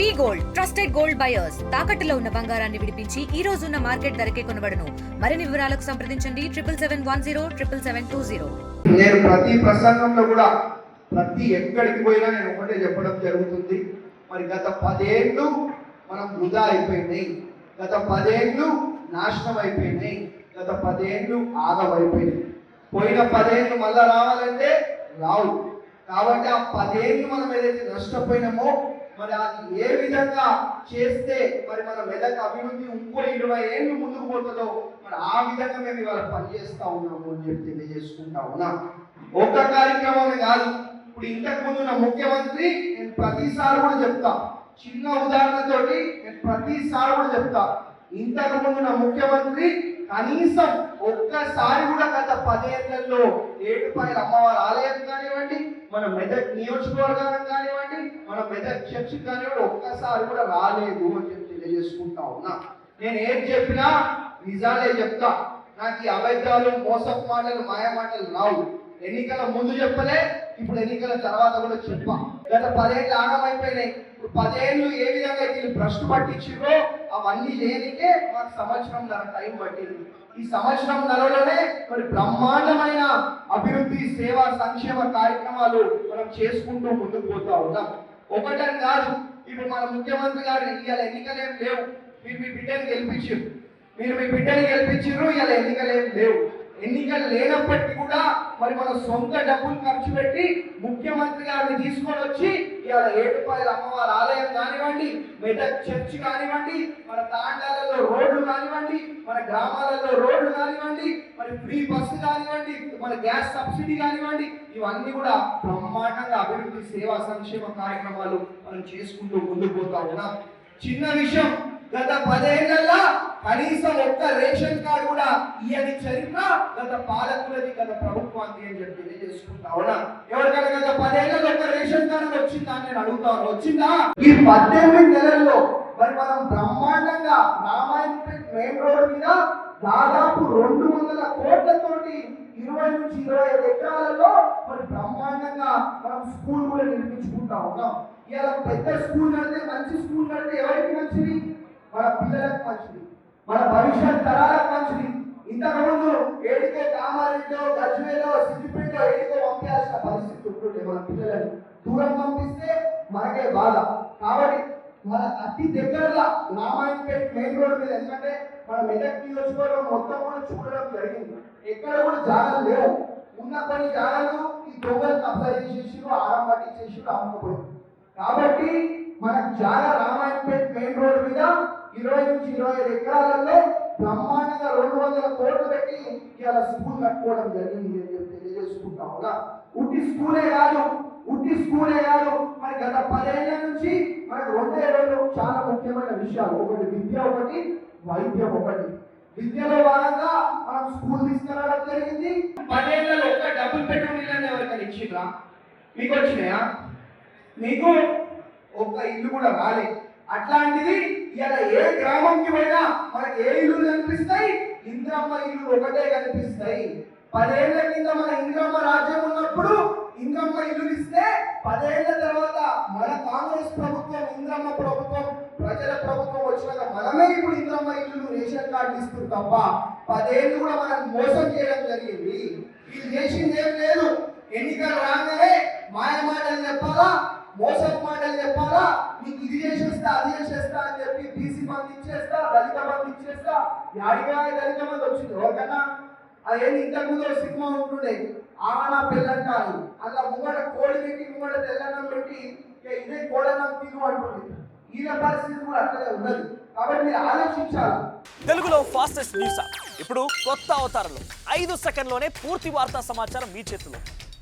We gold trusted gold buyers. తాకట్టులో ఉన్న బంగారాన్ని విడిపించి ఈ రోజు ఉన్న మార్కెట్ ధరకే కొనబడను. మరిన్ని వివరాలకు సంప్రదించండి. Triple seven one zero triple seven two zero. నేను ప్రతి ప్రసంగంలో కూడా ప్రతి ఎక్కడికి పోయినా నేను ఒకటే చెప్పడం జరుగుతుంది. మరి గత పదేళ్ళు మనం వృధా అయిపోయినాయి. గత పదేళ్ళు నాశనం అయిపోయినాయి. గత పదేళ్ళు ఆగమైపోయినాయి పోయిన పదేళ్ళు మళ్ళా రావాలంటే రావు. కాబట్టి ఆ పదేళ్ళు మనం ఏదైతే నష్టపోయినామో మరి అది ఏ విధంగా చేస్తే మరి మన మెదక్ అభివృద్ధి ఇంకో ఇరవై ఏళ్ళు ముందుకు పోతుందో మరి ఆ విధంగా మేము ఇవాళ పనిచేస్తా ఉన్నాము అని చెప్పి తెలియజేసుకుంటా ఉన్నాం. ఒక్క కార్యక్రమమే కాదు ఇప్పుడు ఇంతకు ముందు నా ముఖ్యమంత్రి నేను ప్రతిసారి కూడా చెప్తా. చిన్న ఉదాహరణతోటి నేను ప్రతిసారి కూడా చెప్తా. ఇంతకు ముందు నా ముఖ్యమంత్రి కనీసం ఒక్కసారి కూడా గత పదేళ్ళలో ఏడుపాయల అమ్మవారి ఆలయం కానివ్వండి మన మెదక్ నియోజకవర్గం కానివ్వండి మన మెదక్ చర్చ్ కానివ్వండి ఒక్కసారి కూడా రాలేదు అని చెప్పి తెలియజేసుకుంటా ఉన్నా. నేను ఏం చెప్పినా నిజాలే చెప్తా. నాకు ఈ అబద్ధాలు మోసపు మాటలు మాయ మాటలు రావు. ఎన్నికల ముందు చెప్పలే ఇప్పుడు ఎన్నికల తర్వాత కూడా చెప్పా. గత పదేళ్ళు ఆగమైపోయినాయి. ఇప్పుడు పదేళ్ళు ఏ విధంగా అయితే వీళ్ళు భ్రష్టు అవన్నీ చేయనికే మాకు సంవత్సరం నర టైం పట్టింది. ఈ సంవత్సరం నెలలోనే మరి బ్రహ్మాండమైన అభివృద్ధి సేవా సంక్షేమ కార్యక్రమాలు మనం చేసుకుంటూ ముందుకు పోతా ఉన్నాం. ఒకటని కాదు ఇప్పుడు మన ముఖ్యమంత్రి గారు ఇవాళ ఎన్నికలేం లేవు. మీరు మీ బిడ్డను గెలిపించారు మీరు మీ బిడ్డని గెలిపించారు ఇలా ఎన్నికలేం లేవు. ఎన్నికలు లేనప్పటికీ కూడా మరి మన సొంత డబ్బులు ఖర్చు పెట్టి ముఖ్యమంత్రి గారిని తీసుకొని వచ్చి ఇవాళ ఏడుపాయల అమ్మవారి ఆలయం కానివ్వండి మెదక్ చర్చ్ కానివ్వండి మన తాండాలలో రోడ్లు కానివ్వండి మన గ్రామాలలో రోడ్లు కానివ్వండి మరి ఫ్రీ బస్సు కానివ్వండి మన గ్యాస్ సబ్సిడీ కానివ్వండి ఇవన్నీ కూడా బ్రహ్మాండంగా అభివృద్ధి సేవా సంక్షేమ కార్యక్రమాలు మనం చేసుకుంటూ ముందుకు పోతా ఉన్నాం. చిన్న విషయం గత పదేళ్ళలో కనీసం ఒక్క రేషన్ కార్డు కూడా ఇయని చరిత్ర గత పాలకులది గత ప్రభుత్వానికి అని చెప్పి తెలియజేసుకుంటా ఉన్నా. ఎవరికైనా గత పదేళ్ళలో ఒక్క రేషన్ కార్డు వచ్చిందా అని నేను అడుగుతాను వచ్చిందా? ఈ పద్దెనిమిది నెలల్లో మరి మనం బ్రహ్మాండంగా రామాయణపేట మెయిన్ రోడ్ మీద దాదాపు రెండు వందల కోట్లతోటి ఇరవై నుంచి ఇరవై ఐదు ఎకరాలలో మరి బ్రహ్మాండంగా మనం స్కూల్ కూడా నిర్మించుకుంటా ఉన్నాం. ఇలా పెద్ద స్కూల్ కడితే మంచి స్కూల్ కడితే ఎవరికి మంచిది? మన పిల్లలకు మంచిది. మన భవిష్యత్ తరాలకు మంచిది. ఇంతకుముందు ఏడికే కామారెడ్డిలో గజ్వేలో సిద్దిపేటలో ఏడికో పంపించాల్సిన పరిస్థితి ఉంటుండే. మన పిల్లలని దూరం పంపిస్తే మనకే బాధ. కాబట్టి మన అతి దగ్గరలో రామాయణపేట మెయిన్ రోడ్ మీద ఎందుకంటే మన మెదక్ నియోజకవర్గం మొత్తం కూడా చూడడం జరిగింది. ఎక్కడ కూడా జాగాలు లేవు. ఉన్న కొన్ని జాగాలు ఈ దొంగలు కబ్జా చేసేసి ఆరం పట్టించేసి అమ్ముకోలేదు కాబట్టి మనకు జాగా రామాయణపేట ఇరవై నుంచి ఇరవై ఐదు ఎకరాలలో బ్రహ్మాండంగా రెండు వందల కోట్లు పెట్టి ఇవాళ స్కూల్ కట్టుకోవడం జరిగింది అని చెప్పి తెలియజేసుకుంటాం ఉట్టి స్కూలే కాదు ఉట్టి స్కూలే కాదు. మరి గత పదేళ్ళ నుంచి మనకు రెండే రెండు చాలా ముఖ్యమైన విషయాలు. ఒకటి విద్య ఒకటి వైద్యం ఒకటి. విద్యలో భాగంగా మనం స్కూల్ తీసుకురావడం జరిగింది. పదేళ్ళలో ఒక్క డబ్బులు పెట్టుకుని ఎవరికైనా ఇచ్చిండ్రా? మీకు వచ్చినాయా? మీకు ఒక్క ఇల్లు కూడా రాలే. అట్లాంటిది ఇలా ఏ గ్రామంకి పోయినా మనకి ఏ ఇల్లు కనిపిస్తాయి? ఇంద్రమ్మ ఇల్లు ఒకటే కనిపిస్తాయి. పదేళ్ళ కింద మన ఇంద్రమ్మ రాజ్యం ఉన్నప్పుడు ఇంద్రమ్మ ఇల్లు ఇస్తే పదేళ్ళ తర్వాత మన కాంగ్రెస్ ప్రభుత్వం ఇంద్రమ్మ ప్రభుత్వం ప్రజల ప్రభుత్వం వచ్చినాక మనమే ఇప్పుడు ఇంద్రమ్మ ఇల్లు రేషన్ కార్డు ఇస్తుంది తప్ప పదేళ్ళు కూడా మనం మోసం చేయడం జరిగింది. వీళ్ళు చేసింది ఏం లేదు. ఎన్నికలు రాగానే మాయమాటలు చెప్పాలా? మోసం మాటలు చెప్పాలా? నీకు ఇది చేసేస్తా అది చేసేస్తా అని చెప్పి బీసీ మంది ఇచ్చేస్తా దళిత మంది ఇచ్చేస్తా. యాడిగా దళిత మంది వచ్చింది? ఎవరికన్నా? అదేంటి ఇంతకు ముందు సినిమా ఉంటుండే. ఆవన పిల్లంటారు అలా ముంగట కోడి పెట్టి ముంగట తెల్లన్నం పెట్టి ఇదే కోడన్నం తిను అంటుంది ఈయన పరిస్థితి కూడా అట్లనే ఉన్నది. కాబట్టి మీరు ఆలోచించాలి. తెలుగులో ఫాస్టెస్ట్ న్యూస్ ఇప్పుడు కొత్త అవతారంలో. ఐదు సెకండ్లోనే పూర్తి వార్తా సమాచారం మీ చేతిలో.